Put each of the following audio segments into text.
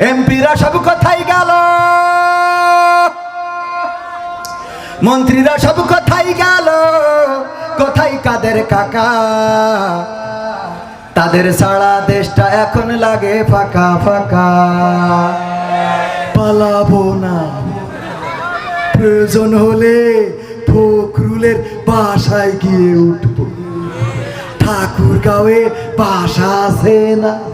এমপিরা সব কোথায় গেল। মন্ত্রীরা সব কোথায় গেল। কোথায় কাদের কাকা? তাদের সারা দেশটা এখন লাগে ফাঁকা ফাঁকা। পালাবো না। প্রয়োজন হলে ফখরুলের বাসায় গিয়ে উঠবো। ঠাকুর গাঁয়ে বাসা আছে না?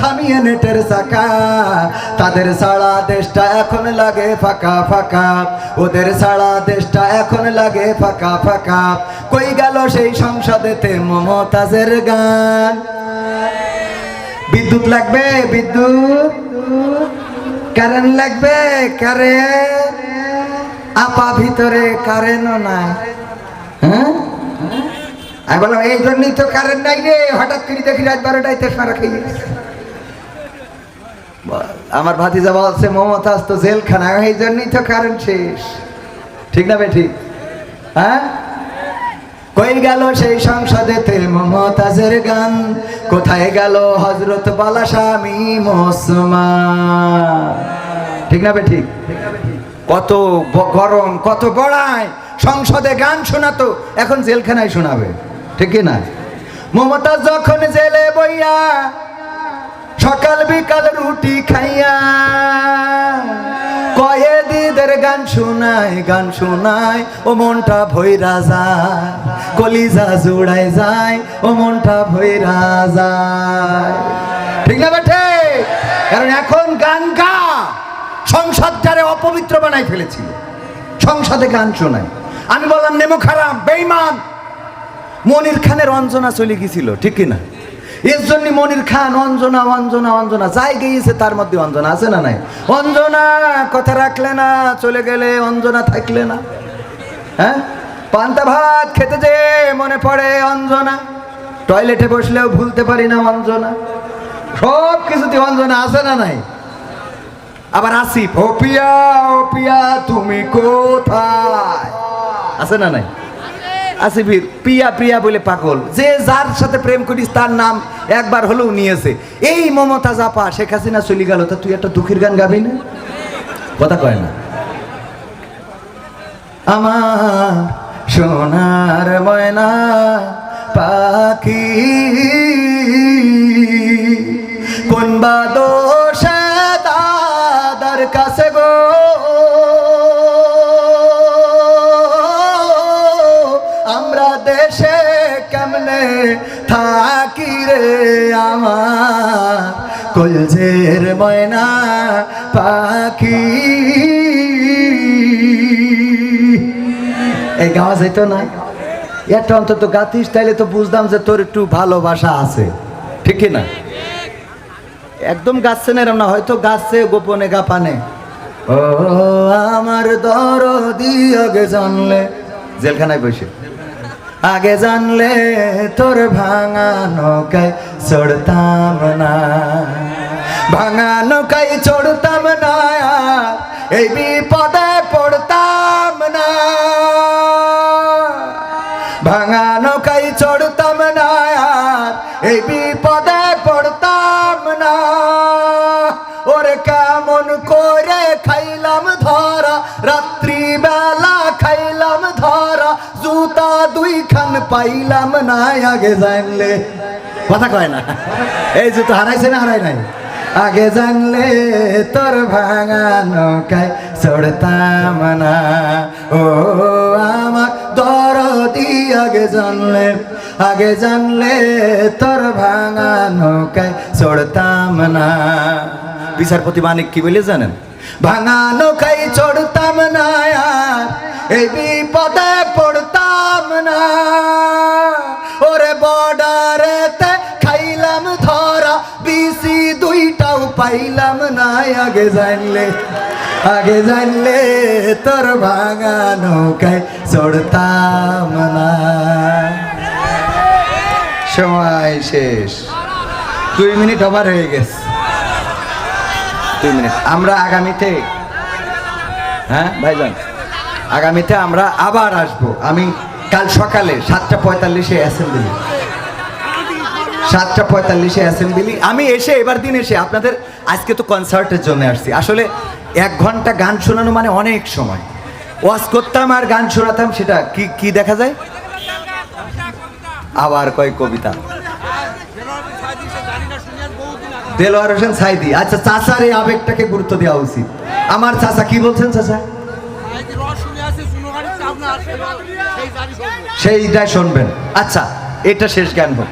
থামিয়ে নেটের চাকা। তাদের সারা দেশটা এখন লাগে ফাঁকা ফাঁকা। ওদের সারা দেশটা এখন লাগে ফাঁকা ফাঁকা। কই গেল সেই সংসদেতে মমতাজের গান? বিদ্যুৎ লাগবে, বিদ্যুৎ। কারেন্ট লাগবে, কারেন্ট। আপা ভিতরে কারেন্টও নাই। হ্যাঁ? আমি বললাম, এই জন্যই তো কারেন্ট নাই রে। হঠাৎ করে দেখি রাত বারোটায় তেসমারা খেয়ে আমার ভাতিজা বলছে, মমতাজ তো জেলখানা, এই জন্যই তো কারণ শেষ। ঠিক না বেঠি? হ্যাঁ? কই গেল সেই সংসদেতে মমতাজের গান? কোথায় গেল হজরত বালা স্বামী মোসমান ঠিক না বেঠিক কত গরম, কত গড়ায় সংসদে গান শোনাতো, এখন জেলখানায় শোনাবে। ঠিক না? মমতাজ যখন জেলে বইয়া সকাল বিকাল রুটি খাইয়া। কয়েদিদের গান শোনায় গান শোনায়, ও মনটা ভৈরা যায়, কলিজা জুড়ায় যায়, ও মনটা ভৈরা যায়। ঠিক না বেঠে? কারণ এখন গান গা সংসদটারে অপবিত্র বানাই ফেলেছিল, সংসদে গান শোনায়। আমি বললাম নেমো খারাপ বেইমান মনির খানের অঞ্জনা চলে গেছিল ঠিক কিনা? এর জন্য মনির খান, অঞ্জনা অঞ্জনা অঞ্জনা, যাই গিয়েছে তার মধ্যে অঞ্জনা আছে না নাই? অঞ্জনা, কথা রাখলে না, চলে গেলে অঞ্জনা থাকলে না। হ্যাঁ? পান্তা ভাত খেতে যে মনে পড়ে অঞ্জনা। টয়লেটে বসলেও ভুলতে পারি না অঞ্জনা। সব কিছুতে অঞ্জনা আছে না নাই? আবার আসিফ, ও পিয়া ও পিয়া, তুমি কোথায়? আছে না নাই? আসিফির পিয়া প্রিয়া বলে পাগল। যে যার সাথে প্রেম করিস, তার নাম একবার হলেও নিয়েছে। এই মমতা জাপা, শেখ হাসিনা চলে গেল, তা তুই একটা দুঃখের গান গাবি না? কথা কয় না। আমার সোনার ময়না পাখি, কোন বা আমার কলজের ময়না পাখি। এই গাওয়া যাইত না? এটা অন্তত গাতিস, তাইলে তো বুঝতাম যে তোর একটু ভালোবাসা আছে। ঠিক না? একদম গাচ্ছে না এরম না, হয়তো গাছছে গোপনে গাপানে। ও, আমার দরদি আগে জানলে। জেলখানায় বসে। আগে জানলে তোর ভাঙা নৌকায় চড়তাম না। ভাঙা নৌকায় চড়তাম না, এই বিপদে পড়তাম না। ভাঙা নৌকায় চড়তাম না, এই বিপদে পড়তাম না। ওরে কেমন করে খাইলাম ধরা রাত্রি পাইলাম না আগে জানলে। কথা কয় না। এই জুতো হারাইছে না হারাই নাই? আগে জানলে তোর ভাঙা নৌকায় চড়তাম না। ও আমার দরদি আগে জানলে আগে জানলে তোর ভাঙা নৌকায় চড়তাম না। বিচারপতি মানিক কি বলে জানেন? ভাঙা নৌকায় চড়তাম না এই আগে জানলে আগে জানলে তোর ভাঙা নৌকায় চড়তাম না। সময় শেষ। দুই মিনিট ওভার হয়ে গেছে। দুই মিনিট। আমরা আগামীতে হ্যাঁ ভাইজান? আগামীতে আমরা আবার আসব। আমি কাল সকালে সাতটা পঁয়তাল্লিশে অ্যাসেম্বলি সাতটা পঁয়তাল্লিশে অ্যাসেম্বলি। আমি এসে এবার দিন এসে আপনাদের আজকে তো কনসার্টের জন্য আসছি। আসলে এক ঘণ্টা গান শোনানো মানে অনেক সময়। ওয়াজ করতাম আর গান শোনাতাম, সেটা কি কি দেখা যায়? আবার কয় কবিতা? দেলোয়ার হোসেন সাইদি। আচ্ছা চাচার এই আবেগটাকে গুরুত্ব দেওয়া উচিত। আমার চাচা কি বলছেন চাচা? সেইটাই শুনবেন। আচ্ছা এটা শেষ গান হোক।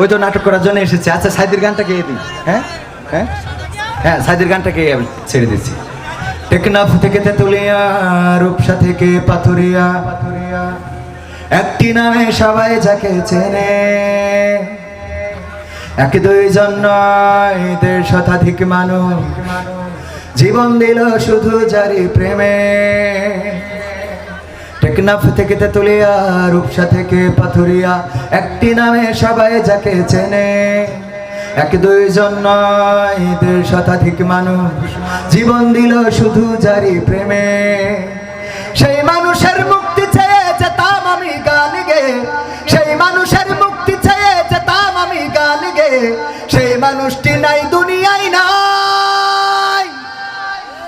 ওই তো নাটক করার জন্য এসেছে। আচ্ছা সাইদির গানটা গেয়ে দিই হ্যাঁ? হ্যাঁ? হ্যাঁ সাইদির গানটা গেয়ে আমি ছেড়ে দিচ্ছি। টেকনাফ থেকে তেতুলিয়া, রূপসা থেকে পাথুরিয়া, একটি নামে সবাই যাকে চেনে। এক দুইজন নয়, দেড় শতাধিক মানুষ। জীবন দিল শুধু জারি প্রেমে। টেকনাফ থেকে তেতুলিয়া, রূপসা থেকে পাথুরিয়া, একটি নামে সবাই যাকে চেনে। এক দুইজন নয়, দেড় শতাধিক মানুষ জীবন দিল শুধু জারি প্রেমে। সেই মানুষের মুক্তি চেয়ে যেতাম আমি গান গে। সেই মানুষের মুক্তি চেয়ে যেতাম আমি গান গে।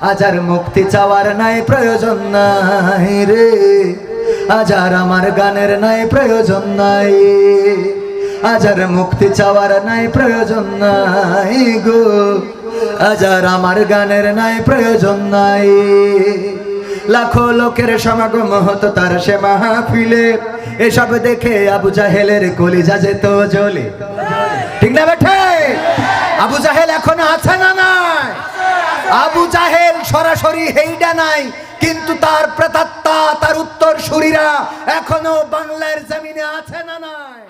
আজার মুক্তি চাওয়ার নাই প্রয়োজন নাই রে। আজার আমার গানের নাই প্রয়োজন নাই। আজার মুক্তি চাওয়ার নাই প্রয়োজন নাই গো। আজার আমার গানের নাই প্রয়োজন নাই। লাখো লোকের সমাগম হতো তার সে মাহফিলে। এসব দেখে আবু জাহেলের কলিজা যেত জ্বলে। ঠিক না বেঠে? আবু জাহেল এখন আছে না নাই? আবু জাহেল সরাসরি হেইডা নাই, কিন্তু তার প্রেতাত্মা, তার উত্তর শরীরা এখনও বাংলার জমিনে আছে না নাই?